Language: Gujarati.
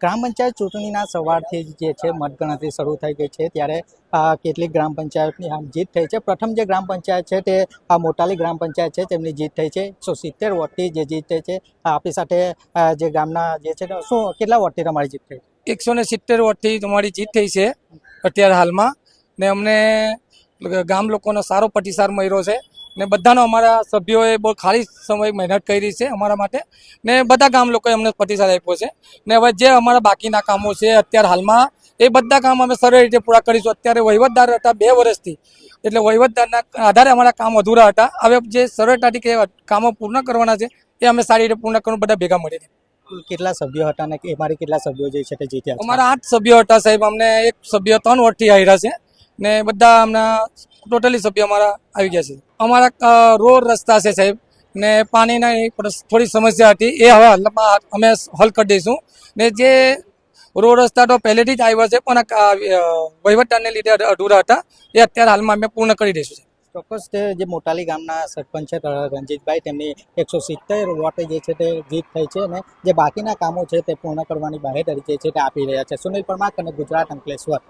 ગ્રામ પંચાયત ચૂંટણીના સવારથી જ છે મતગણતરી શરૂ થઈ ગઈ છે. ત્યારે કેટલીક ગ્રામ પંચાયતની આમ જીત થઈ છે. પ્રથમ જે ગ્રામ પંચાયત છે તે આ મોટાલી ગ્રામ પંચાયત છે. તેમની જીત થઈ છે. એકસો સિત્તેર વોટથી જે જીત થઈ છે આપણી સાથે જે ગામના જે છે શું કેટલા વોટથી તમારી જીત થઈ એકસો ને સિત્તેર વોટથી તમારી જીત થઈ છે અત્યારે હાલમાં. ને અમને ગામ લોકોનો સારો પ્રતિસાદ મળ્યો છે. ને બધાનો અમારા સભ્યોએ બહુ ખાલી સમય મહેનત કરી છે અમારા માટે. ને બધા ગામ લોકોએ અમને પ્રતિસાદ આપ્યો છે. ને હવે જે અમારા બાકીના કામો છે અત્યારે હાલમાં એ બધા કામ અમે સરળ રીતે પૂરા કરીશું. અત્યારે વહીવટદાર હતા બે વર્ષથી. એટલે વહીવટદારના આધારે અમારા કામ અધૂરા હતા. હવે જે સરળતાથી કે કામો પૂર્ણ કરવાના છે એ અમે સારી રીતે પૂર્ણ કરવાનું બધા ભેગા મળીને કેટલા સભ્યો હતા અને અમારે કેટલા સભ્યો જે છે તે જીત્યા અમારા આઠ સભ્યો હતા સાહેબ. અમને એક સભ્ય ત્રણ વર્ષથી હાર્યા છે. ને બધા હમણાં ટોટલી સભ્ય અમારા આવી ગયા છે. અમારા રોડ રસ્તા છે સાહેબ. ને પાણીના થોડી સમસ્યા હતી. એ હવે હાલમાં અમે હલ કરી દઈશું. ને જે રોડ રસ્તા તો પહેલેથી જ આવ્યા છે, પણ વહીવટને લીધે અધૂરા હતા. એ અત્યારે હાલમાં અમે પૂર્ણ કરી દઈશું ચોક્કસ જે મોટાલી ગામના સરપંચ છે રણજીતભાઈ, તેમની એકસો સિત્તેર વોટ જે છે તે જીત થઈ છે અને જે બાકીના કામો છે તે પૂર્ણ કરવાની બાહેધરી જે છે તે આપી રહ્યા છે. સુનિલ પરમાર અને ગુજરાત અંકલેશ્વર.